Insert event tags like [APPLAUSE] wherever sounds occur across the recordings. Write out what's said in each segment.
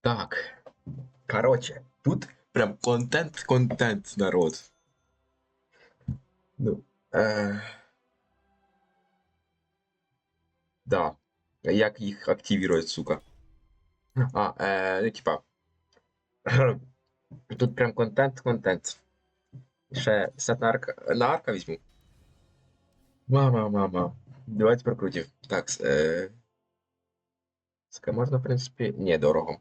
Так. Короче, тут прям контент-контент, народ. Ну. Е... Да. Як їх активувати, сука? А, е, ну, типа. [CLEARS THROAT] Тут прям контент-контент. Ще сет на арка, на арка візьму. Мама, мама. Давайте прокрутив. Так, е... Ска можна, в принципі. Ні, дорого.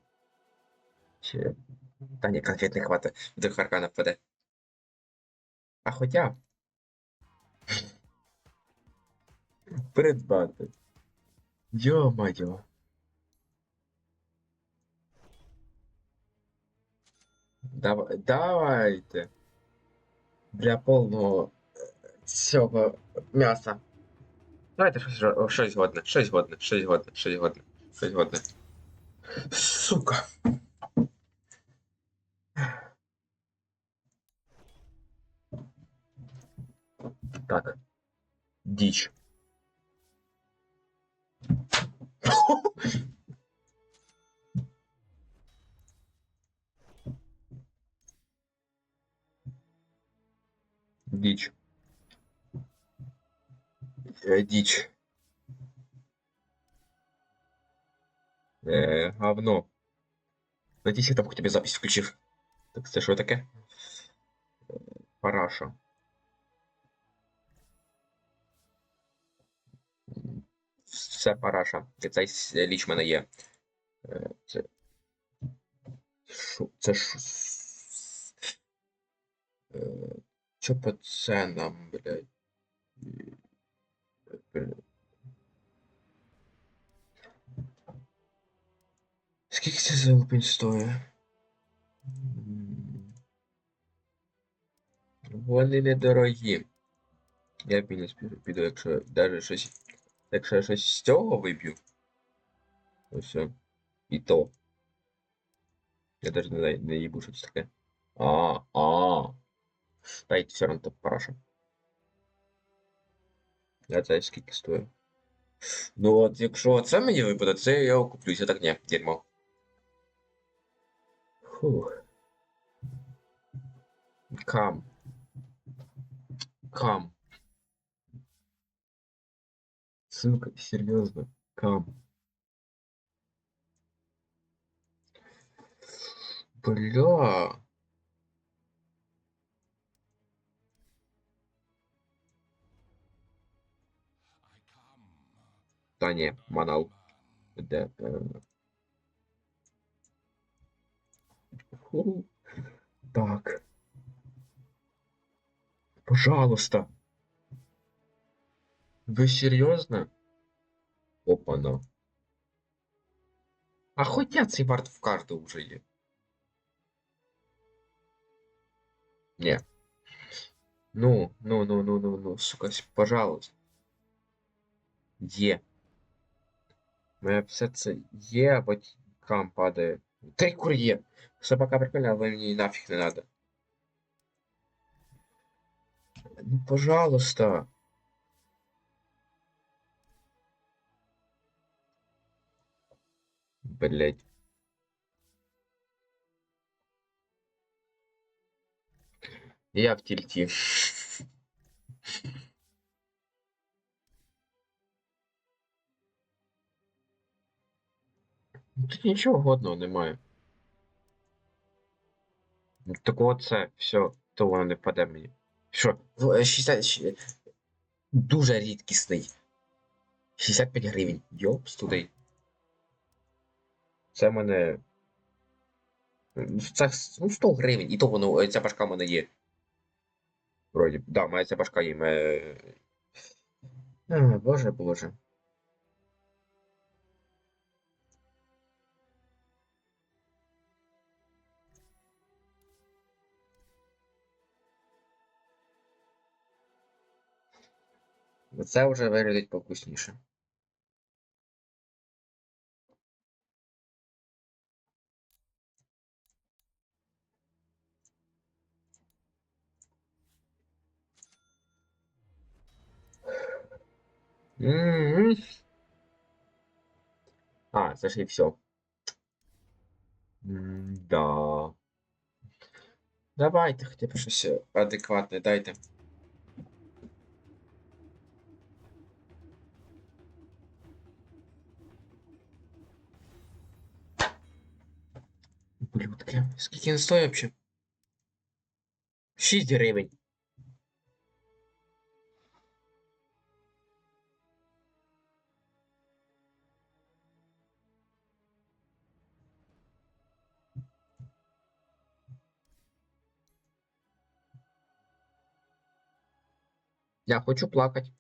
Та ні, конфет не хватить. Вдруг аркана впаде. А хоча. Придбати. Йо-моє. Давай, давайте. Для повного е, цього м'яса. Давайте щось, щось годне, щось годне, щось годне, щось годне, щось годне. Сука. Так. Дичь. Дичь. Э, дичь. Э, говно. Надеюсь, я там хоть тебе запись включив. Так це що таке? Е, Параша. Все параша. І цей ліч мене є. Е, Це. Шо? Це ж. Е, Що по ценам, блядь? Е, Скільки це за лупень стоїть? Вони недорогі. Я б не піду, якщо даже щось. Якщо я щось з цього виб'ю. Ось. все. І то. Я даже не, не їбу, що це таке. А, а. Й все то параша. Я це скільки стоїть. Ну от, якщо це мені випаде, це я куплюся, так ні, дерьмо. Фух. Кам. Кам. Сука, серьезно. Кам. Бля. Та ні, манал. Е... Фу. Так. Пожалуйста. Вы серьезно? Опа-на. А хотя цей варт в карту вже є. Не. Ну, ну, ну, ну, ну, ну, сука, с- пожалуйста. Є. Моя все це є, або кам падає. Та й кур є. Собака прикольна, але мені нафіг не надо. Ну, пожалуйста. Блять. Я в тільті. Ну, Тут нічого годного немає. Так от це, все, то воно не впаде мені. Що? В- е, 60... Дуже рідкісний. 65 гривень. Йопс туди. Це мене. Це ну, 100 гривень, і то воно, е, ця башка в мене є. Вроді, да, в ця башка є. Мене... А, боже, боже. Це вже виглядить повкусніше. М. А, це ж і все. Да. Давайте хоча б щось адекватне, дайте. Ублюдки. Скільки він стоїть взагалі? 6 гривень. Я хочу плакать.